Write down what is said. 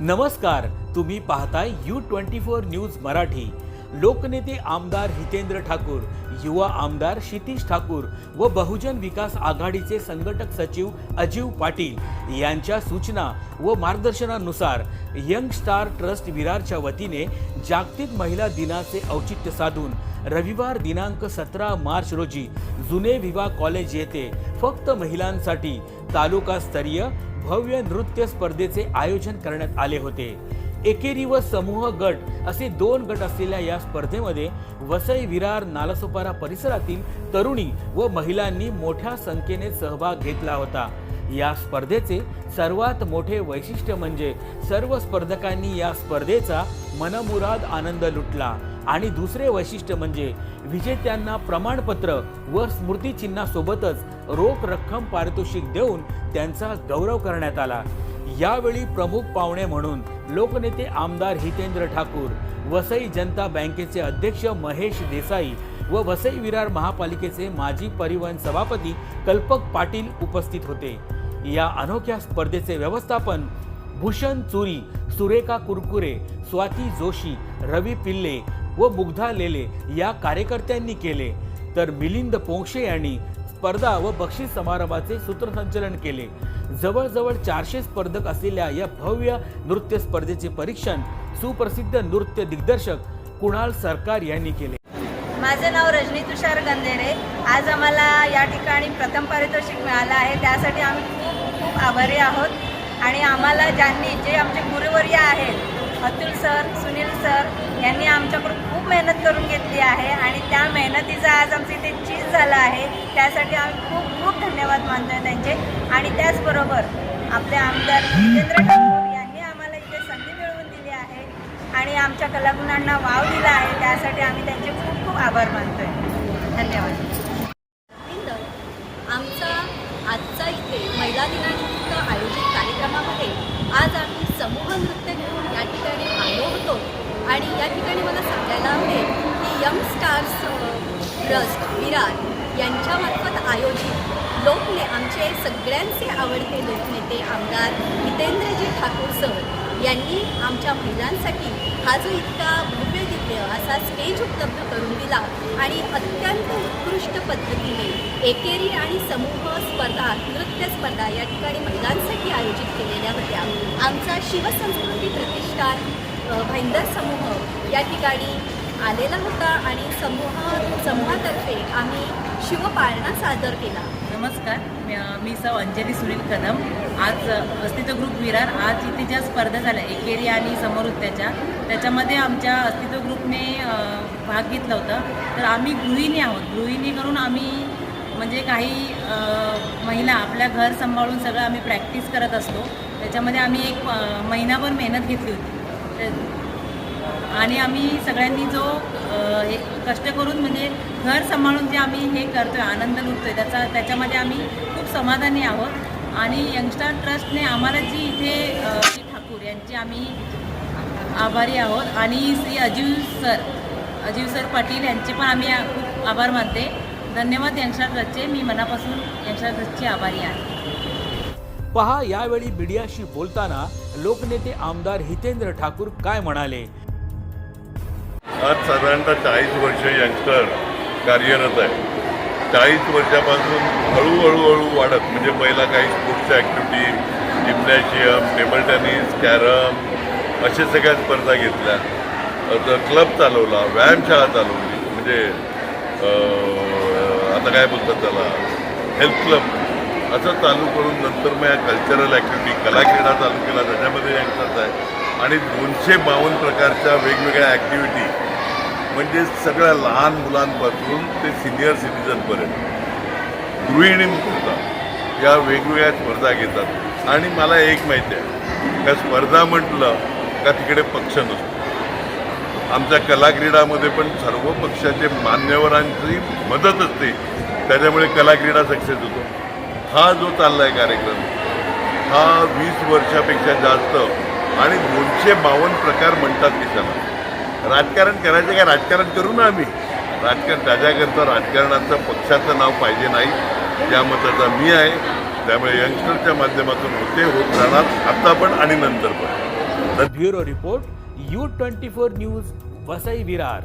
नमस्कार तुम्ही पाहताय U twenty four news Marathi. लोकनेते आमदार हितेंद्र ठाकूर युवा आमदार क्षितिश ठाकूर व बहुजन विकास आघाडीचे संघटक सचिव अजीव पाटील यांच्या सूचना व मार्गदर्शनानुसार यंग स्टार ट्रस्ट विरारच्या वतीने जागतिक महिला दिनाचे औचित्य साधून रविवार दिनांक सतरा मार्च रोजी जुने विवाह कॉलेज येथे फक्त महिलांसाठी तालुकास्तरीय भव्य नृत्य स्पर्धेचे आयोजन करण्यात आले होते. एकेरी व समूह गट असे दोन गट असलेल्या या स्पर्धेमध्ये वसई विरार नालासोपारा परिसरातील तरुणी व महिलांनी मोठ्या संख्येने सहभाग घेतला होता. या स्पर्धेचे सर्वात मोठे वैशिष्ट्य म्हणजे सर्व स्पर्धकांनी या स्पर्धेचा मनमुराद आनंद लुटला. आणि दुसरे वैशिष्ट्य म्हणजे विजेत्यांना प्रमाणपत्र व स्मृतिचिन्हासोबतच रोख रक्कम पारितोषिक देऊन त्यांचा गौरव करण्यात आला. यावेळी प्रमुख पाहुणे म्हणून लोकनेते आमदार हितेंद्र ठाकूर वसई जनता बँकेचे अध्यक्ष महेश देसाई व वसई विरार महापालिकेचे माजी परिवहन सभापती कल्पक पाटील उपस्थित होते. या अनोख्या स्पर्धेचे व्यवस्थापन भूषण चुरी सुरेखा कुरकुरे स्वाती जोशी रवी पिल्ले व मुग्धा लेले या कार्यकर्त्यांनी केले. तर मिलिंद पोंक्षे यांनी स्पर्धा व बक्षीस समारंभाचे सूत्रसंचलन केले. जवळजवळ चारशे स्पर्धक असलेल्या या भव्य नृत्य स्पर्धेचे परीक्षण सुप्रसिद्ध नृत्य दिग्दर्शक कुणाल सरकार यांनी केले. माझं नाव रजनी तुषार गंधेरे. आज आम्हाला या ठिकाणी प्रथम पारितोषिक मिळालं आहे. त्यासाठी आम्ही खूप खूप आभारी आहोत. आणि आम्हाला ज्यांनी जे आमचे अतुल सर सुनील सर यांनी आमच्याकडून खूप मेहनत करून घेतली आहे आणि त्या मेहनतीचा आज आमचं इथे चीज झालं आहे. त्यासाठी आम्ही खूप खूप धन्यवाद मानतो त्यांचे. आणि त्याचबरोबर आपले आमदार जितेंद्र ठाकूर यांनी आम्हाला इथे संधी मिळवून दिली आहे आणि आमच्या कलागुणांना वाव दिला आहे. त्यासाठी आम्ही त्यांचे खूप खूप आभार मानतो आहे धन्यवाद इंदर आमचा आजचा इथे महिला दिनानिमित्त आयोजित कार्यक्रमामध्ये आज आम्ही समूह नृत्य घेऊन या ठिकाणी आलो होतो आणि या ठिकाणी मला सांगायला आवडेल की यंग स्टार्स ट्रस्ट विरार यांच्यामार्फत आयोजित लोकने आमचे सगळ्यांचे आवडते लोकनेते आमदार हितेंद्रजी ठाकूर सर यांनी आमच्या महिलांसाठी हा जो इतका भव्य दिव्य असा स्टेज उपलब्ध करून दिला आणि अत्यंत उत्कृष्ट पद्धतीने एकेरी आणि समूह स्पर्धा नृत्य स्पर्धा या ठिकाणी महिलांसाठी आयोजित केलेल्या होत्या. आमचा शिवसंस्कृती प्रतिष्ठान भाईंदर समूह या ठिकाणी आलेला होता आणि समूह समूहातर्फे आम्ही शिवपाळणा सादर केला. नमस्कार. मी- सौ अंजली सुनील कदम. आज अस्तित्व ग्रुप विरार आज इथे ज्या स्पर्धा झाल्या एकेरी आणि समोरुत्याच्या त्याच्यामध्ये आमच्या अस्तित्व ग्रुपने भाग घेतला होता. तर आम्ही गृहिणी आहोत. गृहिणी करून आम्ही म्हणजे काही महिला आपल्या घर सांभाळून सगळं आम्ही प्रॅक्टिस करत असतो. त्याच्यामध्ये आम्ही एक महिनाभर मेहनत घेतली होती. आणि आम्ही सगळ्यांनी जो हे कष्ट करून म्हणजे घर सांभाळून जे आम्ही हे करतोय आनंद लुटतोय त्याचा त्याच्यामध्ये आम्ही खूप समाधानी आहोत. आणि यंगस्टार ट्रस्टने आम्हाला जी इथे श्री ठाकूर यांची आम्ही आभारी आहोत. आणि श्री अजीव सर अजीव सर पाटील यांचे पण आम्ही खूप आभार मानते. धन्यवाद यंगस्टार ट्रस्टचे. मी मनापासून यंगस्टार ट्रस्टची आभारी आहे. पहा यावेळी मीडियाशी बोलताना लोकनेते आमदार हितेंद्र ठाकूर काय म्हणाले? आज साधारणतः चाळीस वर्ष यंगस्टर कार्यरत आहे. चाळीस वर्षापासून हळूहळू हळू वाढत म्हणजे पहिला काही स्पोर्ट्सच्या activity gymnasium table tennis carrom अशा सगळ्या स्पर्धा घेतल्या. तर क्लब चालवला व्यायामशाळा चालवली म्हणजे आता काय बोलतात त्याला हेल्थ क्लब असं चालू करून नंतर मग या कल्चरल ॲक्टिव्हिटी कला क्रीडा चालू केला त्याच्यामध्ये यंगस्टर्स आहे. आणि दोनशे बावन्न प्रकारच्या वेगवेगळ्या ॲक्टिव्हिटी म्हणजे सगळ्या लहान मुलांपासून ते सिनियर सिटीजनपर्यंत गृहिणींकरता या वेगवेगळ्या स्पर्धा घेतात. आणि मला एक माहिती आहे. त्या स्पर्धा म्हटलं का तिकडे पक्ष नसतो. आमच्या कला क्रीडामध्ये पण सर्व पक्षाचे मान्यवरांची मदत असते त्याच्यामुळे कला क्रीडा सक्सेस होतो. हा जो चालला आहे कार्यक्रम हा वीस वर्षापेक्षा जास्त आणि दोनशे बावन्न प्रकार म्हणतात कशाला? राजकारण करायचं काय? राजकारण करू ना आम्ही. राजकारण त्याच्याकरता राजकारणाचं पक्षाचं नाव पाहिजे नाही. या मताचा मी आहे. त्यामुळे यंगस्टरच्या माध्यमातून होते होत राहणार आता पण आणि नंतर पण. Bureau report U twenty four news Vasai Virar